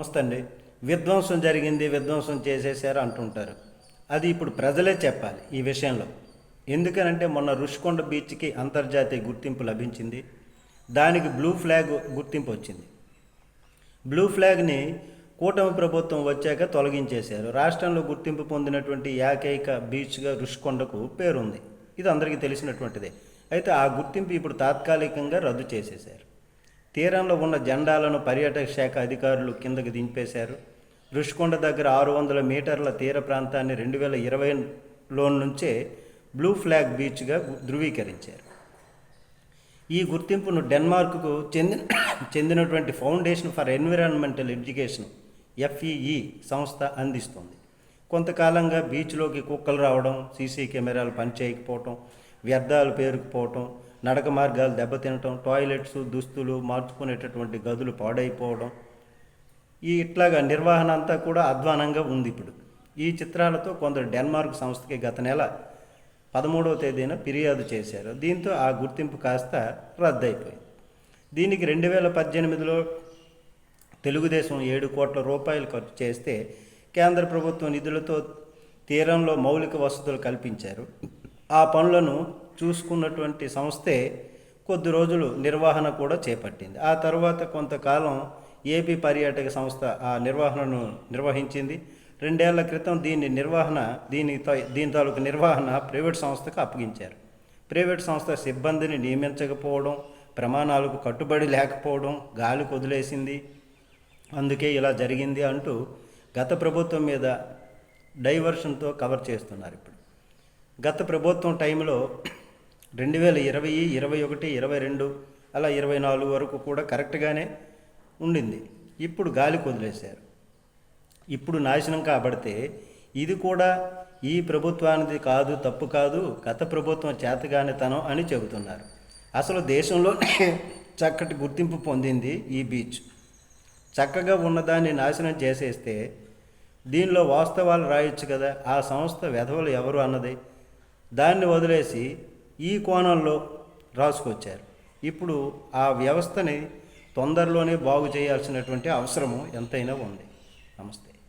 నమస్తే అండి విధ్వంసం జరిగింది విధ్వంసం చేసేసారు అంటుంటారు. అది ఇప్పుడు ప్రజలే చెప్పాలి ఈ విషయంలో. ఎందుకనంటే మొన్న రుషికొండ బీచ్కి అంతర్జాతీయ గుర్తింపు లభించింది. దానికి బ్లూ ఫ్లాగ్ గుర్తింపు వచ్చింది. బ్లూ ఫ్లాగ్ని కూటమి ప్రభుత్వం వచ్చాక తొలగించేశారు. రాష్ట్రంలో గుర్తింపు పొందినటువంటి ఏకైక బీచ్గా రుషికొండకు పేరుంది. ఇది అందరికీ తెలిసినటువంటిదే. అయితే ఆ గుర్తింపు ఇప్పుడు తాత్కాలికంగా రద్దు చేసేశారు. తీరంలో ఉన్న జెండాలను పర్యాటక శాఖ అధికారులు కిందకి దింపేశారు. రుషికొండ దగ్గర ఆరు వందల మీటర్ల తీర ప్రాంతాన్ని రెండు వేల ఇరవైలో నుంచే బ్లూ ఫ్లాగ్ బీచ్గా ధృవీకరించారు. ఈ గుర్తింపును డెన్మార్క్కు చెందిన చెందినటువంటి foundation for environmental education FEE సంస్థ అందిస్తుంది. కొంతకాలంగా బీచ్లోకి కుక్కలు రావడం సీసీ కెమెరాలు పనిచేయకపోవటం వ్యర్థాలు పేరుకుపోవటం నడక మార్గాలు దెబ్బతినటం టాయిలెట్స్ దుస్తులు మార్చుకునేటటువంటి గదులు పాడైపోవడం ఈ ఇట్లాగా నిర్వహణ అంతా కూడా అధ్వానంగా ఉంది ఇప్పుడు. ఈ చిత్రాలతో కొందరు డెన్మార్క్ సంస్థకి గత నెల పదమూడవ తేదీన ఫిర్యాదు చేశారు. దీంతో ఆ గుర్తింపు కాస్త రద్దయిపోయింది. దీనికి రెండు వేల పద్దెనిమిదిలో తెలుగుదేశం ఏడు కోట్ల రూపాయలు ఖర్చు చేస్తే కేంద్ర ప్రభుత్వం నిధులతో తీరంలో మౌలిక వసతులు కల్పించారు. ఆ పనులను చూసుకున్నటువంటి సంస్థే కొద్ది రోజులు నిర్వహణ కూడా చేపట్టింది. ఆ తర్వాత కొంతకాలం ఏపీ పర్యాటక సంస్థ ఆ నిర్వహణను నిర్వహించింది. రెండేళ్ళ క్రితం దీని నిర్వహణ దీని దీని తాలూకు నిర్వహణ ప్రైవేట్ సంస్థకు అప్పగించారు. ప్రైవేట్ సంస్థ సిబ్బందిని నియమించకపోవడం ప్రమాణాలకు కట్టుబడి లేకపోవడం గాలి వదిలేసింది. అందుకే ఇలా జరిగింది అంటూ గత ప్రభుత్వం మీద డైవర్షన్తో కవర్ చేస్తున్నారు ఇప్పుడు. గత ప్రభుత్వం టైంలో రెండు వేల ఇరవై ఇరవై ఒకటి ఇరవై రెండు అలా ఇరవై నాలుగు వరకు కూడా కరెక్ట్గానే ఉండింది. ఇప్పుడు గాలి వదిలేశారు ఇప్పుడు నాశనం కాబడితే ఇది కూడా ఈ ప్రభుత్వానిది కాదు తప్పు కాదు గత ప్రభుత్వం చేతగానితనం అని చెబుతున్నారు. అసలు దేశంలో చక్కటి గుర్తింపు పొందింది ఈ బీచ్. చక్కగా ఉన్నదాన్ని నాశనం చేసేస్తే దీనిలో వాస్తవాలు రాయొచ్చు కదా. ఆ సంస్థ వెధవలు ఎవరు అన్నది? దాన్ని వదిలేసి ఈ కోణంలో రాసుకొచ్చారు. ఇప్పుడు ఆ వ్యవస్థని తొందరలోనే బాగు చేయాల్సినటువంటి అవసరము ఎంతైనా ఉంది. నమస్తే.